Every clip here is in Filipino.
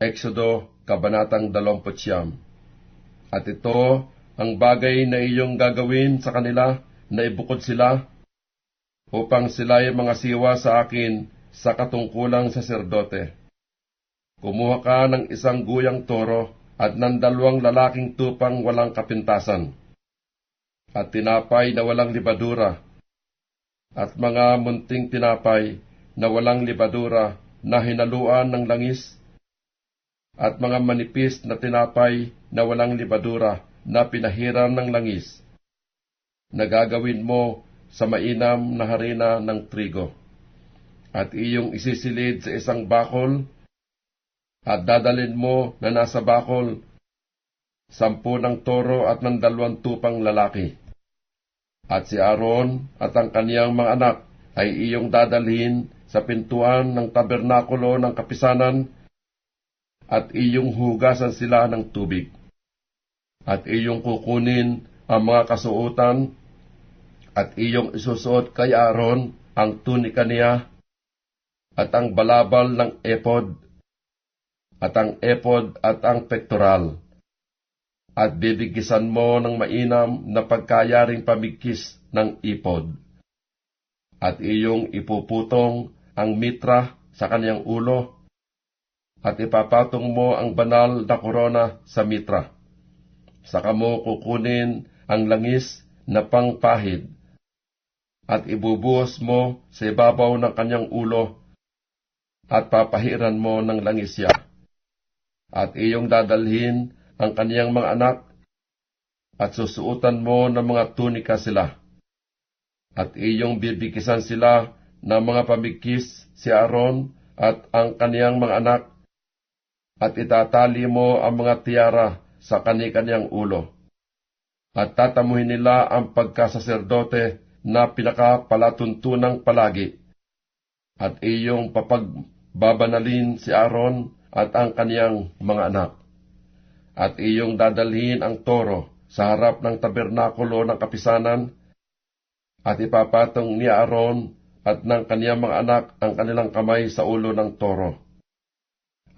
Exodo, Kabanatang 20 At ito ang bagay na iyong gagawin sa kanila na ibukod sila upang sila ay mga siwa sa akin sa katungkulang saserdote. Kumuha ka ng isang guyang toro at ng dalawang lalaking tupang walang kapintasan, at tinapay na walang libadura, at mga munting tinapay na walang libadura na hinaluan ng langis, at mga manipis na tinapay na walang libadura na pinahiram ng langis, na gagawin mo sa mainam na harina ng trigo, at iyong isisilid sa isang bakol, at dadalin mo na nasa bakol sampu ng toro at ng dalawang tupang lalaki. At si Aaron at ang kaniyang mga anak ay iyong dadalhin sa pintuan ng tabernakulo ng kapisanan at iyong hugasan sila ng tubig. At iyong kukunin ang mga kasuotan at iyong isusuot kay Aaron ang tunika niya at ang balabal ng epod at ang epod at ang pektoral. At bibigisan mo ng mainam na pagkayaring pamigkis ng ipod. At iyong ipuputong ang mitra sa kanyang ulo, at ipapatong mo ang banal na korona sa mitra. Saka mo kukunin ang langis na pangpahid, at ibubuhos mo sa ibabaw ng kanyang ulo, at papahiran mo ng langis siya at iyong dadalhin ang kaniyang mga anak, at susuutan mo ng mga tunika sila. At iyong bibikisan sila ng mga pamigkis si Aaron at ang kaniyang mga anak, at itatali mo ang mga tiara sa kani-kanyang ulo. At tatamuhin nila ang pagkasaserdote na pinakapalatuntunang palagi. At iyong papagbabanalin si Aaron at ang kaniyang mga anak. At iyong dadalhin ang toro sa harap ng tabernakulo ng kapisanan, at ipapatong ni Aaron at ng kaniyang mga anak ang kanilang kamay sa ulo ng toro.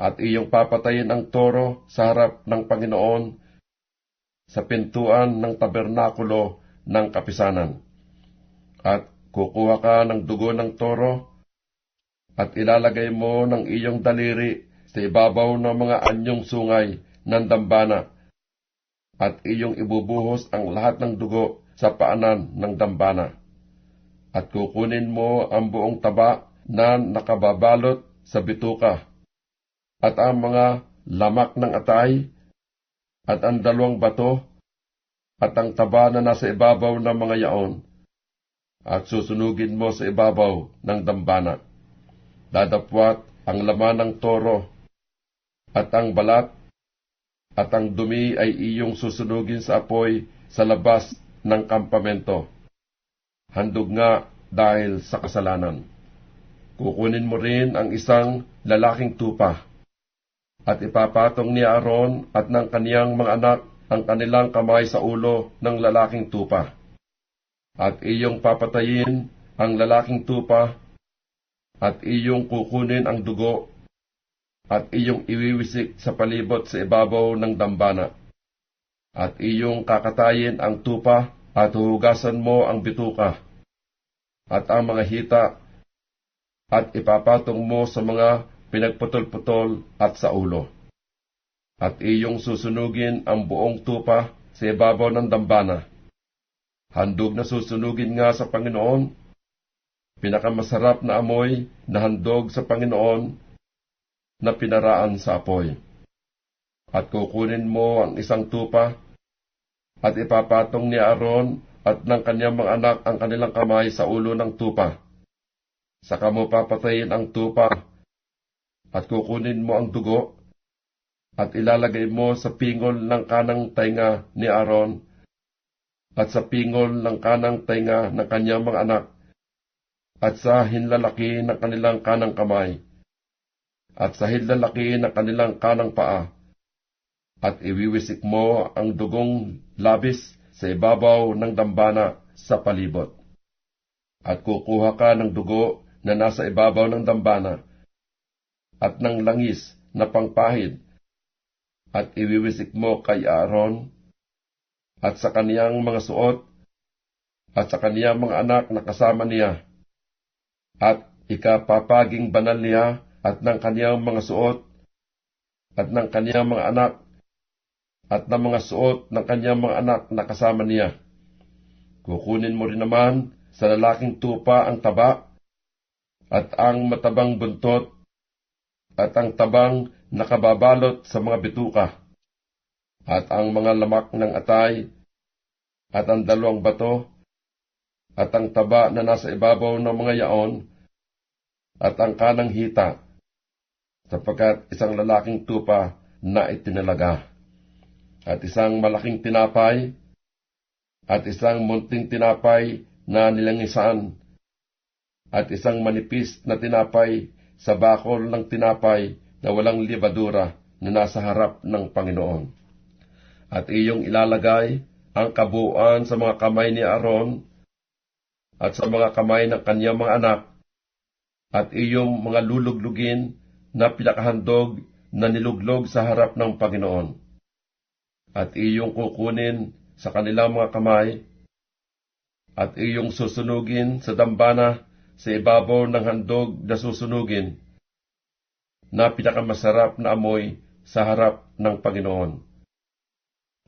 At iyong papatayin ang toro sa harap ng Panginoon sa pintuan ng tabernakulo ng kapisanan. At kukuha ka ng dugo ng toro at ilalagay mo ng iyong daliri sa ibabaw ng mga anyong sungay ng dambana, at iyong ibubuhos ang lahat ng dugo sa paanan ng dambana. At kukunin mo ang buong taba na nakababalot sa bituka, at ang mga lamak ng atay, at ang dalawang bato, at ang taba na nasa ibabaw ng mga yaon, at susunugin mo sa ibabaw ng dambana. Dadapwat ang laman ng toro at ang balat at ang dumi ay iyong susunugin sa apoy sa labas ng kampamento. Handog nga dahil sa kasalanan. Kukunin mo rin ang isang lalaking tupa at ipapatong ni Aaron at ng kaniyang mga anak ang kanilang kamay sa ulo ng lalaking tupa. At iyong papatayin ang lalaking tupa at iyong kukunin ang dugo at iyong iwiwisik sa palibot sa ibabaw ng dambana. At iyong kakatayin ang tupa at huhugasan mo ang bituka at ang mga hita at ipapatong mo sa mga pinagputol-putol at sa ulo. At iyong susunugin ang buong tupa sa ibabaw ng dambana. Handog na susunugin nga sa Panginoon, pinakamasarap na amoy na handog sa Panginoon na pinaraan sa apoy. At kukunin mo ang isang tupa, at ipapatong ni Aaron at ng kanyang mga anak ang kanilang kamay sa ulo ng tupa. Saka mo papatayin ang tupa, at kukunin mo ang dugo, at ilalagay mo sa pingol ng kanang tainga ni Aaron, at sa pingol ng kanang tainga ng kanyang mga anak, at sa hinlalaki ng kanilang kanang kamay at sa lalaki na kanilang kanang paa, at iwiwisik mo ang dugong labis sa ibabaw ng dambana sa palibot. At kukuha ka ng dugo na nasa ibabaw ng dambana, at ng langis na pangpahid, at iwiwisik mo kay Aaron, at sa kaniyang mga suot, at sa kaniyang mga anak na kasama niya, at ikapapaging banal niya at ng kaniyang mga suot, at ng kaniyang mga anak, at ng mga suot ng kaniyang mga anak na kasama niya. Kukunin mo rin naman sa lalaking tupa ang taba, at ang matabang buntot, at ang tabang nakababalot sa mga bituka, at ang mga lamak ng atay, at ang dalawang bato, at ang taba na nasa ibabaw ng mga yaon, at ang kanang hita, sapagkat isang lalaking tupa na itinalaga, at isang malaking tinapay, at isang munting tinapay na nilangisan, at isang manipis na tinapay sa bakol ng tinapay na walang libadura na nasa harap ng Panginoon. At iyong ilalagay ang kabuuan sa mga kamay ni Aaron at sa mga kamay ng kanyang mga anak at iyong mga luluglugin na pinakahandog na niluglog sa harap ng Panginoon. At iyong kukunin sa kanilang mga kamay at iyong susunugin sa dambana sa ibabaw ng handog na susunugin na pinakamasarap na amoy sa harap ng Panginoon.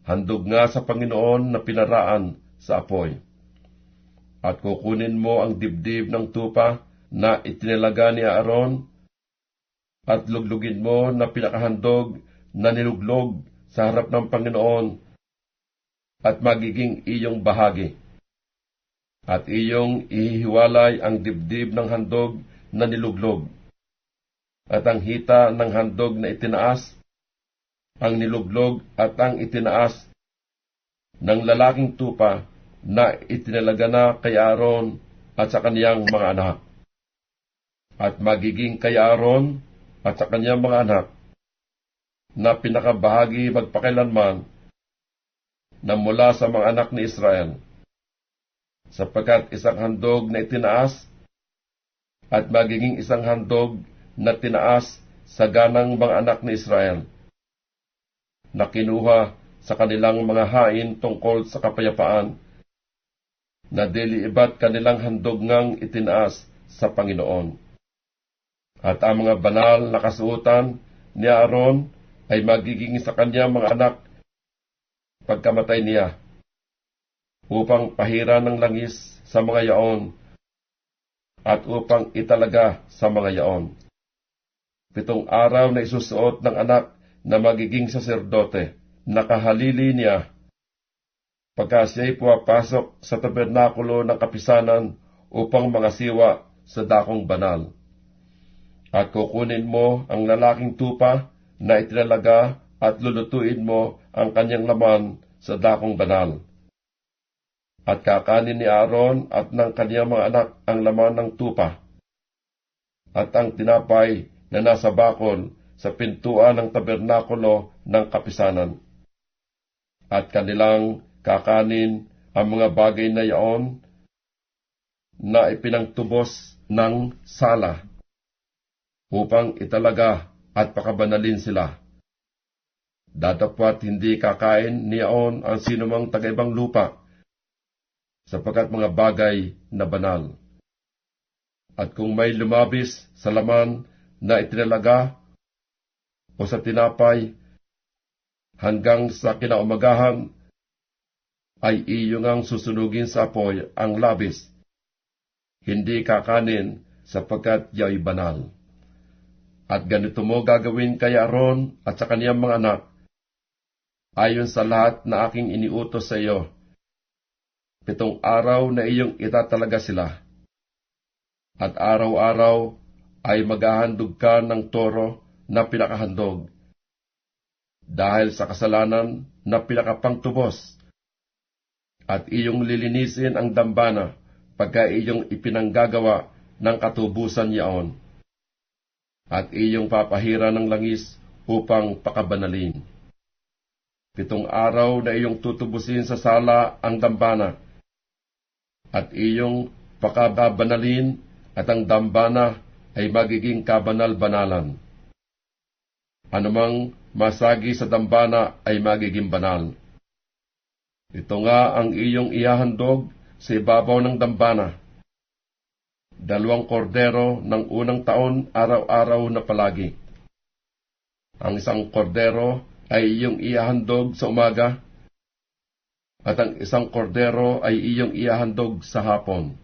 Handog nga sa Panginoon na pinaraan sa apoy. At kukunin mo ang dibdib ng tupa na itinilaga ni Aaron at luglugin mo na pinakahandog na niluglog sa harap ng Panginoon at magiging iyong bahagi at iyong ihihiwalay ang dibdib ng handog na niluglog, at ang hita ng handog na itinaas, ang niluglog at ang itinaas ng lalaking tupa na itinalaga na kay Aaron at sa kaniyang mga anak. At magiging kay Aaron at sa kaniyang mga anak na pinakabahagi magpakilanman na mula sa mga anak ni Israel sapagkat isang handog na itinaas at magiging isang handog na tinaas sa ganang mga anak ni Israel na kinuha sa kanilang mga hain tungkol sa kapayapaan na dili iba't kanilang handog ngang itinaas sa Panginoon. At ang mga banal na kasuotan ni Aaron ay magiging sa kanyang mga anak pagkamatay niya upang pahira ng langis sa mga yaon at upang italaga sa mga yaon. Pitong araw na isusuot ng anak na magiging saserdote, nakahalili niya pagka siya'y pumapasok sa tabernakulo ng kapisanan upang mga siwa sa dakong banal. At kukunin mo ang lalaking tupa na itinalaga at lulutuin mo ang kanyang laman sa dakong banal at kakanin ni Aaron at ng kaniyang mga anak ang laman ng tupa, at ang tinapay na nasa bakol sa pintuan ng tabernakulo ng kapisanan. At kanilang kakanin ang mga bagay na yaon na ipinangtubos ng sala upang italaga at pakabanalin sila. Datapwat hindi kakain niyaon ang sinumang tagaibang lupa sapagkat mga bagay na banal. At kung may lumabis sa laman na itinalaga o sa tinapay hanggang sa kinaumagahan, ay iyo ngang susunugin sa apoy ang labis, hindi kakanin sapagkat ya'y banal. At ganito mo gagawin kay Aaron at sa kaniyang mga anak, ayon sa lahat na aking iniutos sa iyo, pitong araw na iyong itatalaga sila. At araw-araw ay maghahandog ka ng toro na pinakahandog, dahil sa kasalanan na pinakapangtubos, at iyong lilinisin ang dambana pagka iyong ipinanggagawa ng katubusan yaon, at iyong papahira ng langis upang pakabanalin. Pitong araw na iyong tutubusin sa sala ang dambana, at iyong pakababanalin at ang dambana ay magiging kabanal-banalan. anumang masagi sa dambana ay magiging banal. Ito nga ang iyong ihahandog sa ibabaw ng dambana. Dalawang kordero ng unang taon araw-araw na palagi. Ang isang kordero ay iyong ihahandog sa umaga, at ang isang kordero ay iyong ihahandog sa hapon.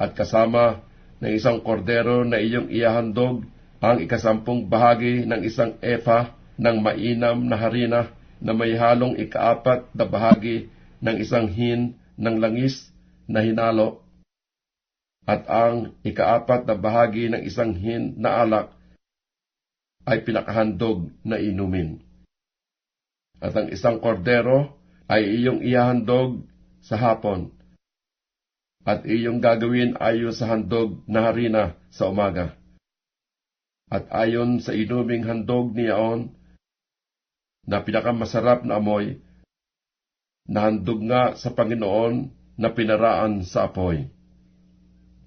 At kasama ng isang kordero na iyong ihahandog ang ikasampung bahagi ng isang efa ng mainam na harina na may halong ikaapat na bahagi ng isang hin ng langis na hinalo at ang ikaapat na bahagi ng isang hin na alak ay pinakahandog na inumin. At ang isang kordero ay iyong ihahandog sa hapon at iyong gagawin ayon sa handog na harina sa umaga. At ayon sa inuming handog niyaon, na pinakamasarap na amoy, na handog nga sa Panginoon na pinaraan sa apoy.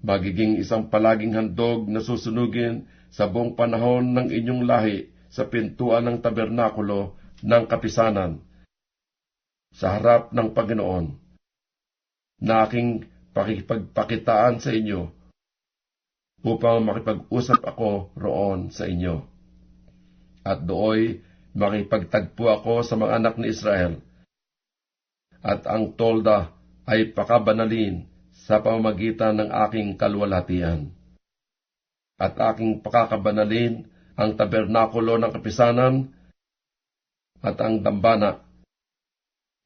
Magiging isang palaging handog na susunugin sa buong panahon ng inyong lahi sa pintuan ng tabernakulo ng kapisanan, sa harap ng Panginoon, na aking pakipagpakitaan sa inyo upang makipag-usap ako roon sa inyo. At dooy makipagtagpo ako sa mga anak ni Israel. At ang tolda ay pakabanalin sa pamamagitan ng aking kalwalhatian. At aking pakakabanalin ang tabernakulo ng kapisanan at ang dambana.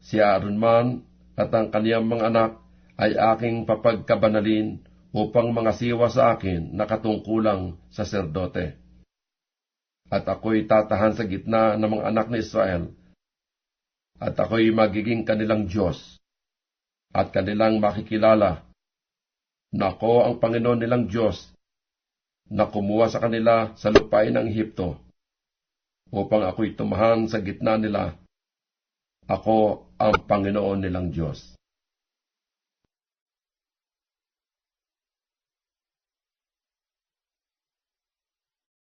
Si Aaron man at ang kaniyang mga anak ay aking papagkabanalin upang mga siwa sa akin na katungkulang saserdote. At ako'y tatahan sa gitna ng mga anak ni Israel, at ako'y magiging kanilang Diyos, at kanilang makikilala na ako ang Panginoon nilang Diyos, na kumuha sa kanila sa lupain ng Ehipto, upang ako'y tumahan sa gitna nila. Ako ang Panginoon nilang Diyos.